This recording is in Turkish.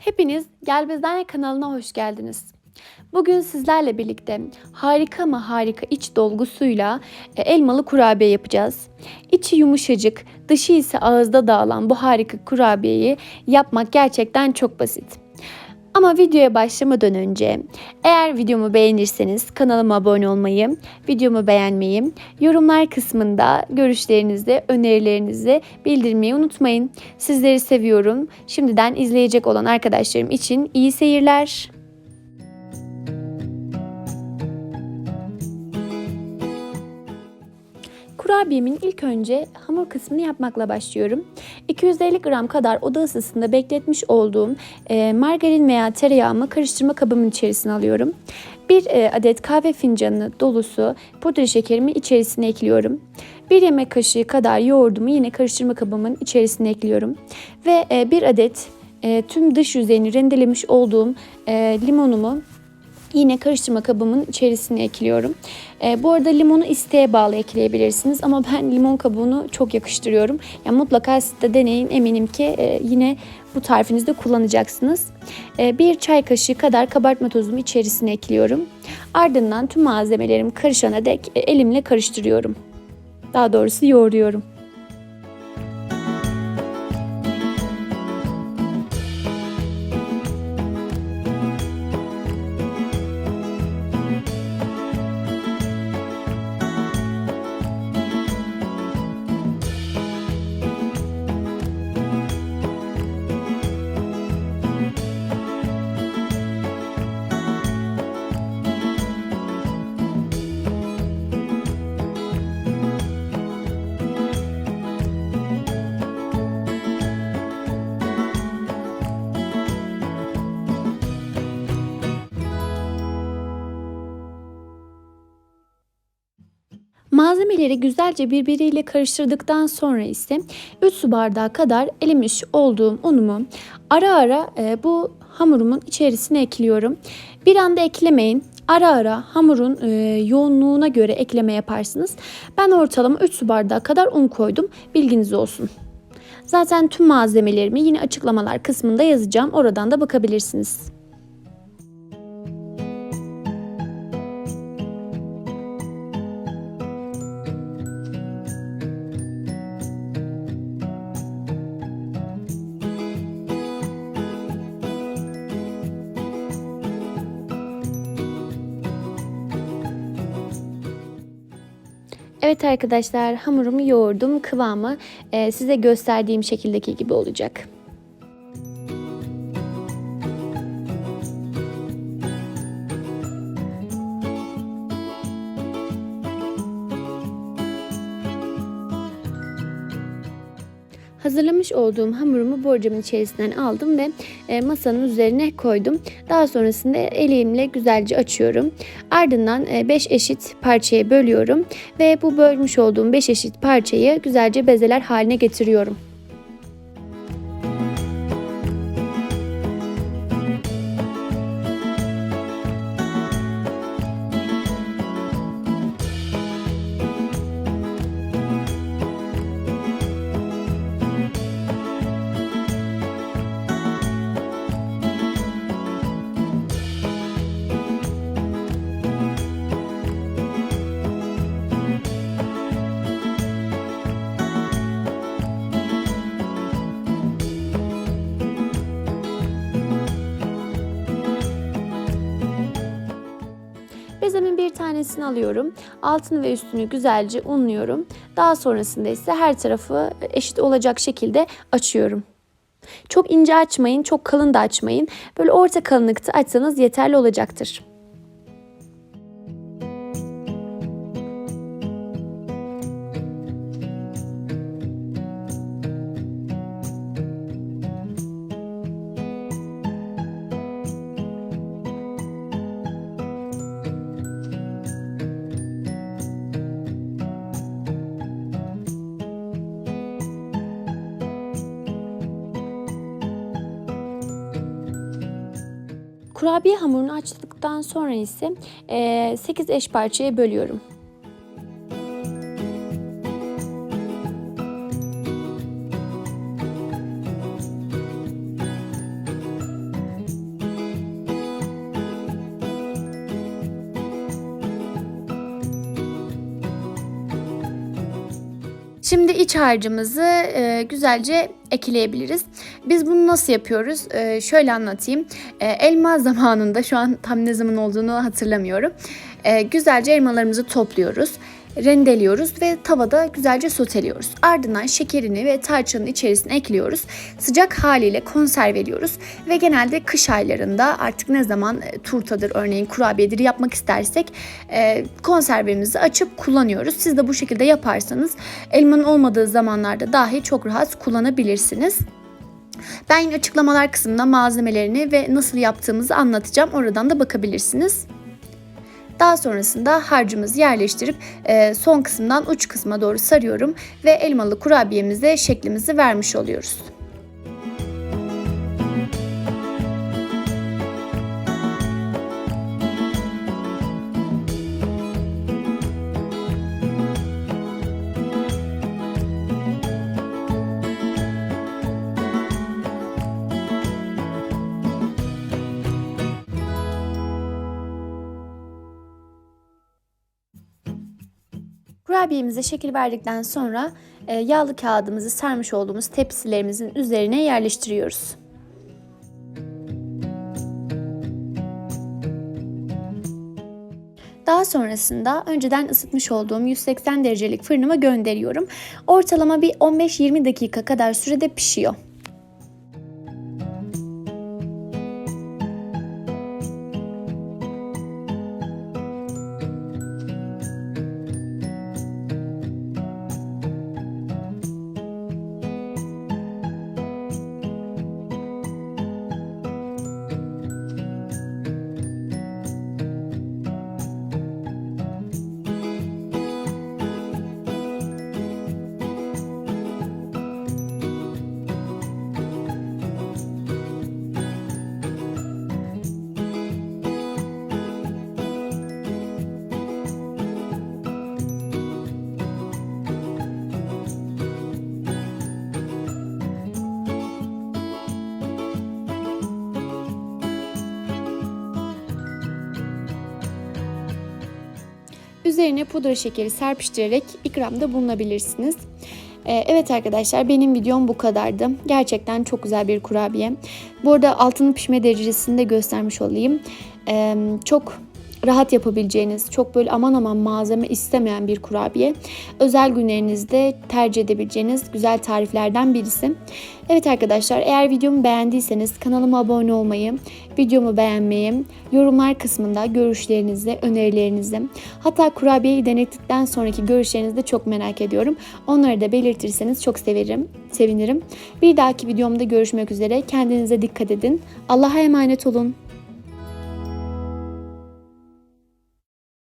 Hepiniz Gel Bizden Ye kanalına hoş geldiniz. Bugün sizlerle birlikte harika mı harika iç dolgusuyla e, elmalı kurabiye yapacağız. İçi yumuşacık, dışı ise ağızda dağılan bu harika kurabiyeyi yapmak gerçekten çok basit. Ama videoya başlamadan önce eğer videomu beğenirseniz kanalıma abone olmayı, videomu beğenmeyi, yorumlar kısmında görüşlerinizi, önerilerinizi bildirmeyi unutmayın. Sizleri seviyorum. Şimdiden izleyecek olan arkadaşlarım için iyi seyirler. Kurabiyemin ilk önce hamur kısmını yapmakla başlıyorum. 250 gram kadar oda ısısında bekletmiş olduğum e, margarin veya tereyağımı karıştırma kabımın içerisine alıyorum. Bir e, adet kahve fincanı dolusu pudra şekerimi içerisine ekliyorum. Bir yemek kaşığı kadar yoğurdumu yine karıştırma kabımın içerisine ekliyorum. Ve e, bir adet e, tüm dış yüzeyini rendelemiş olduğum e, limonumu Yine karıştırma kabımın içerisine ekliyorum. E, bu arada limonu isteğe bağlı ekleyebilirsiniz ama ben limon kabuğunu çok yakıştırıyorum. Yani mutlaka siz de deneyin eminim ki e, yine bu tarifinizde kullanacaksınız. E, bir çay kaşığı kadar kabartma tozumu içerisine ekliyorum. Ardından tüm malzemelerim karışana dek e, elimle karıştırıyorum. Daha doğrusu yoğuruyorum. Malzemeleri güzelce birbiriyle karıştırdıktan sonra ise 3 su bardağı kadar elemiş olduğum unumu ara ara e, bu hamurumun içerisine ekliyorum. Bir anda eklemeyin. Ara ara hamurun e, yoğunluğuna göre ekleme yaparsınız. Ben ortalama 3 su bardağı kadar un koydum. Bilginiz olsun. Zaten tüm malzemelerimi yine açıklamalar kısmında yazacağım. Oradan da bakabilirsiniz. Evet arkadaşlar hamurumu yoğurdum. Kıvamı size gösterdiğim şekildeki gibi olacak. Hazırlamış olduğum hamurumu borcamın içerisinden aldım ve e, masanın üzerine koydum. Daha sonrasında elimle güzelce açıyorum. Ardından 5 eşit parçaya bölüyorum ve bu bölmüş olduğum 5 eşit parçayı güzelce bezeler haline getiriyorum. Tanesini alıyorum. Altını ve üstünü güzelce unluyorum. Daha sonrasında ise her tarafı eşit olacak şekilde açıyorum. Çok ince açmayın, çok kalın da açmayın. Böyle orta kalınlıkta açsanız yeterli olacaktır. Kurabiye hamurunu açtıktan sonra ise e, 8 eş parçaya bölüyorum. Şimdi iç harcımızı e, güzelce ekleyebiliriz. Biz bunu nasıl yapıyoruz? E, şöyle anlatayım. E, elma zamanında şu an tam ne zaman olduğunu hatırlamıyorum. E, güzelce elmalarımızı topluyoruz rendeliyoruz ve tavada güzelce soteliyoruz. Ardından şekerini ve tarçının içerisine ekliyoruz. Sıcak haliyle konserveliyoruz ve genelde kış aylarında artık ne zaman e, turtadır örneğin kurabiyedir yapmak istersek e, konservemizi açıp kullanıyoruz. Siz de bu şekilde yaparsanız elmanın olmadığı zamanlarda dahi çok rahat kullanabilirsiniz. Ben açıklamalar kısmında malzemelerini ve nasıl yaptığımızı anlatacağım. Oradan da bakabilirsiniz. Daha sonrasında harcımızı yerleştirip e, son kısımdan uç kısma doğru sarıyorum ve elmalı kurabiyemize şeklimizi vermiş oluyoruz. Kurabiyemize şekil verdikten sonra e, yağlı kağıdımızı sermiş olduğumuz tepsilerimizin üzerine yerleştiriyoruz. Daha sonrasında önceden ısıtmış olduğum 180 derecelik fırınıma gönderiyorum. Ortalama bir 15-20 dakika kadar sürede pişiyor. Üzerine pudra şekeri serpiştirerek ikramda bulunabilirsiniz. Ee, Evet arkadaşlar benim videom bu kadardı. Gerçekten çok güzel bir kurabiye. Bu arada altının pişme derecesini de göstermiş olayım. Ee, Çok rahat yapabileceğiniz, çok böyle aman aman malzeme istemeyen bir kurabiye. Özel günlerinizde tercih edebileceğiniz güzel tariflerden birisi. Evet arkadaşlar eğer videomu beğendiyseniz kanalıma abone olmayı, videomu beğenmeyi, yorumlar kısmında görüşlerinizi, önerilerinizi, hatta kurabiyeyi denettikten sonraki görüşlerinizi de çok merak ediyorum. Onları da belirtirseniz çok severim, sevinirim. Bir dahaki videomda görüşmek üzere. Kendinize dikkat edin. Allah'a emanet olun.